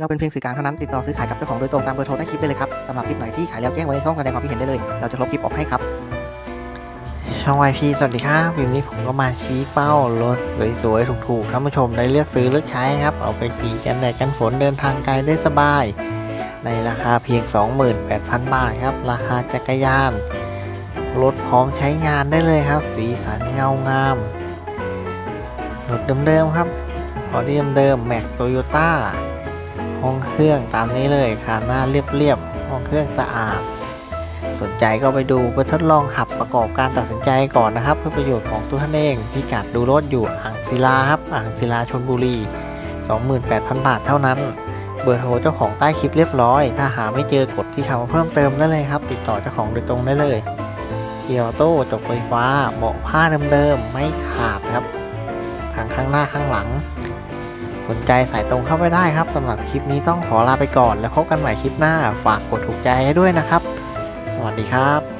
เราเป็นเพียงสื่อกลางเท่านั้นติดต่อซื้อขายกับเจ้าของโดยตรงตามเบอร์โทรใต้คลิปได้เลยครับสำหรับคลิปไหนที่ขายแล้วแจ้งไว้ในช่องแสดงความคิดเห็นได้เลย เราจะลบคลิปออกให้ครับ ช่องวายพีสวัสดีครับวันนี้ผมก็มาชี้เป้ารถสวยๆถูกๆท่านผู้ชมได้เลือกซื้อเลือกใช้ครับ เอาไปขี่กันแดดกันฝนเดินทางไกลได้สบาย ในราคาเพียง 28,000 บาทครับ ราคาจักรยานรถพร้อมใช้งานได้เลยครับ สีสันเงางามรถเดิมๆครับบอดีเดิมๆแม็กโตโยต้า ห้องเครื่องตามนี้เลยขาหน้าเรียบๆห้องเครื่องสะอาด สนใจก็ไปดูไปทดลองขับประกอบการตัดสินใจก่อนนะครับ เพื่อประโยชน์ของตัวท่านเองพิกัดดูรถอยู่อ่างศิลาครับอ่างศิลาชนบุรี 28,000 บาทเท่านั้น เบอร์โทรเจ้าของใต้คลิปเรียบร้อย ถ้าหาไม่เจอกดที่คำเพิ่มเติมได้เลยครับ ติดต่อเจ้าของโดยตรงได้เลยเกียร์โต้จบไฟฟ้าเบาะผ้าเดิมๆไม่ขาดครับทางข้างหน้าข้างหลัง สนใจสายตรงเข้าไปได้ครับสำหรับคลิปนี้ต้องขอลาไปก่อน แล้วพบกันใหม่คลิปหน้า ฝากกดถูกใจให้ด้วยนะครับ สวัสดีครับ